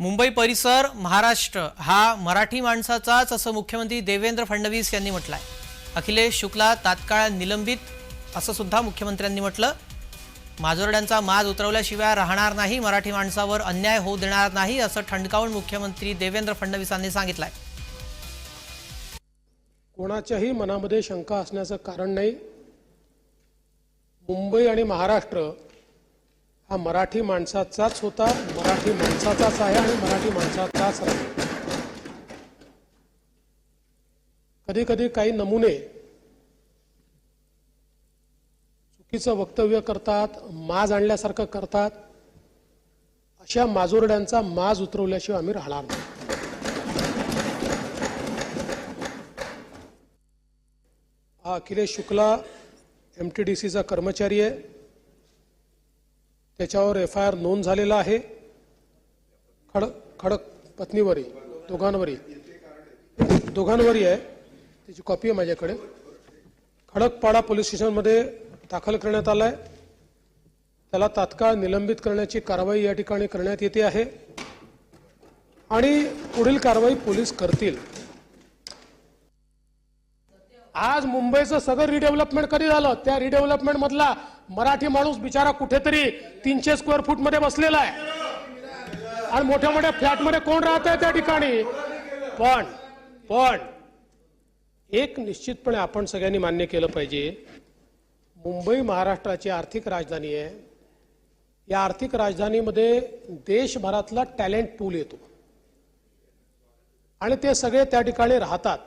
मुंबई परिसर महाराष्ट्र हा मराठी माणसाचाच असं मुख्यमंत्री देवेंद्र फडणवीस यांनी म्हटलंय. अखिलेश शुक्ला तात्काळ निलंबित असं सुद्धा मुख्यमंत्र्यांनी म्हटलं. माजोरड्यांचा माज उतरवल्याशिवाय राहणार नाही मराठी माणसावर अन्याय होऊ देणार नाही असं ठणकावून मुख्यमंत्री देवेंद्र फडणवीसांनी आहे कोणाच्याही मनामध्ये शंका असण्याचं कारण नाही. मुंबई आणि महाराष्ट्र हा मराठी माणसाचाच होता मराठी माणसाचाच आहे आणि मराठी माणसाचाच राहील. कधी कधी काही नमुने चुकीचं वक्तव्य करतात माज आणल्यासारखं करतात. अशा माजोरड्यांचा माज उतरवल्याशिवाय आम्ही राहणार नाही. हा Akhilesh Shukla M T D सीचा कर्मचारी आहे. त्याच्यावर एफ आय आर नोंद झालेला आहे. खडक खडक पत्नीवरही दोघांवरही दोघांवरही आहे. त्याची कॉपी आहे माझ्याकडे. खडकपाडा पोलीस स्टेशनमध्ये दाखल करण्यात आला आहे. त्याला तात्काळ निलंबित करण्याची कारवाई या ठिकाणी करण्यात येते आहे. आणि पुढील कारवाई पोलीस करतील. आज मुंबईचं सगळं रिडेव्हलपमेंट कधी झालं? त्या रिडेव्हलपमेंट मधला मराठी माणूस बिचारा कुठेतरी तीनशे स्क्वेअर फूटमध्ये बसलेला आहे. आणि मोठ्या मोठ्या फ्लॅटमध्ये कोण राहत आहे त्या ठिकाणी? पण पण एक निश्चितपणे आपण सगळ्यांनी मान्य केलं पाहिजे मुंबई महाराष्ट्राची आर्थिक राजधानी आहे. या आर्थिक राजधानीमध्ये देशभरातला टॅलेंट पूल येतो. आणि ते सगळे त्या ठिकाणी राहतात.